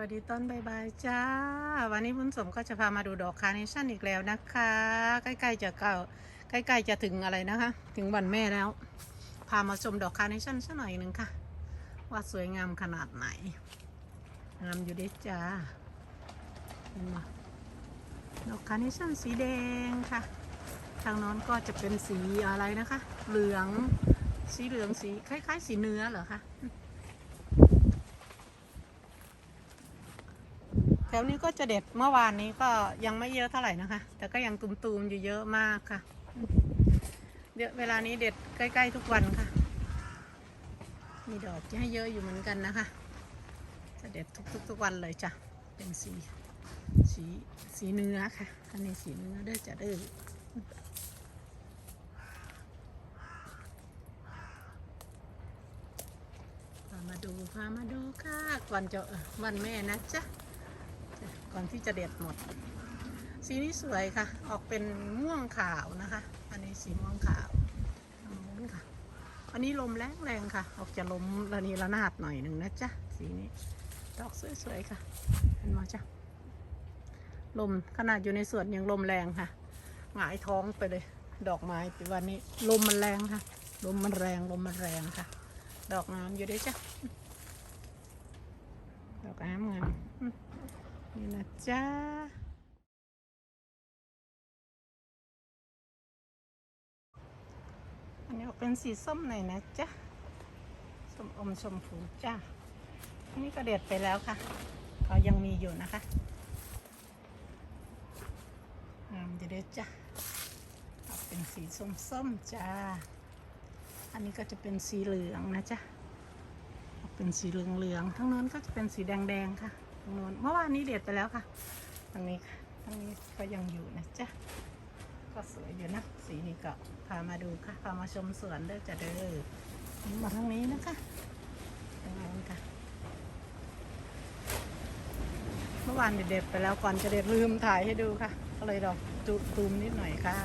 วัสดีต้นบายบายจ้า วันนี้บุญสมก็จะพามาดูดอกคาร์เนชั่นอีกแล้วนะคะ ใกล้ๆจะเก่าใกล้ๆจะถึงอะไรนะคะ ถึงวันแม่แล้ว พามาชมดอกคาร์เนชั่นสักหน่อยหนึ่งค่ะ ว่าสวยงามขนาดไหน งามอยู่ด้จ้าเห็นไหมดอกคาร์เนชั่นสีแดงค่ะ ทางน้นก็จะเป็นสีอะไรนะคะ เหลืองสีเหลืองสีคล้าย ๆ สีเนื้อเหรอคะ แถวนี้ก็จะเด็ดเมื่อวานนี้ก็ยังไม่เยอะเท่าไหร่นะคะ แต่ก็ยังตุมๆอยู่เยอะมากค่ะเยอะเวลานี้เด็ดใกล้ ๆ ทุกวันค่ะ มีดอกที่ให้เยอะอยู่เหมือนกันนะคะ จะเด็ดทุกๆทุกวันเลยจ้ะ เป็นสีสีสีเนื้อค่ะอันนี้สีเนื้อเด้อจะเด้อพามาดูพามาดูค่ะก่อนจะเอ่อวันแม่นะจ๊ะ ก่อนที่จะเด็ดหมด สีนี้สวยค่ะ ออกเป็นม่วงขาวนะคะ อันนี้สีม่วงขาวทางโน้นค่ะ อันนี้ลมแรงแรงๆค่ะ ออกจะลมระนีระนาดหน่อยหนึ่งนะจ๊ะ สีนี้ ดอกสวยๆค่ะ เห็นไหมจ๊ะ ลมขนาดอยู่ในสวนยังลมแรงค่ะ หงายท้องไปเลย ดอกไม้ปีวันนี้ ลมมันแรงค่ะ ลมมันแรง ลมมันแรงค่ะ ดอกงามอยู่ด้วยจ้ะ ดอกงามงาม นี่นะจ๊ะอันนี้ออกเป็นสีส้มหน่อยนะจ๊ะส้มอมชมพูจ้าอันนี้ก็เด็ดไปแล้วค่ะก็ยังมีอยู่นะคะงามเด็ดจ้ะออกเป็นสีส้มๆจ้า อันนี้ก็จะเป็นสีเหลืองนะจ๊ะออกเป็นสีเหลืองๆทั้งโน้นก็จะเป็นสีแดงๆค่ะ ตรงโน้นเมื่อวานนี้เด็ดไปแล้วค่ะตรงนี้ค่ะตรงนี้ก็ยังอยู่นะจ๊ะก็สวยอยู่นะ สีนี้ก็พามาดูค่ะ พามาชมสวนเด้อจะเด้อมาทางนี้นะคะทางโน้นค่ะ เมื่อวานเด็ดไปแล้วก่อนจะเด็ดลืมถ่ายให้ดูค่ะ ก็เลยดอกจุตูมนิดหน่อยค่ะ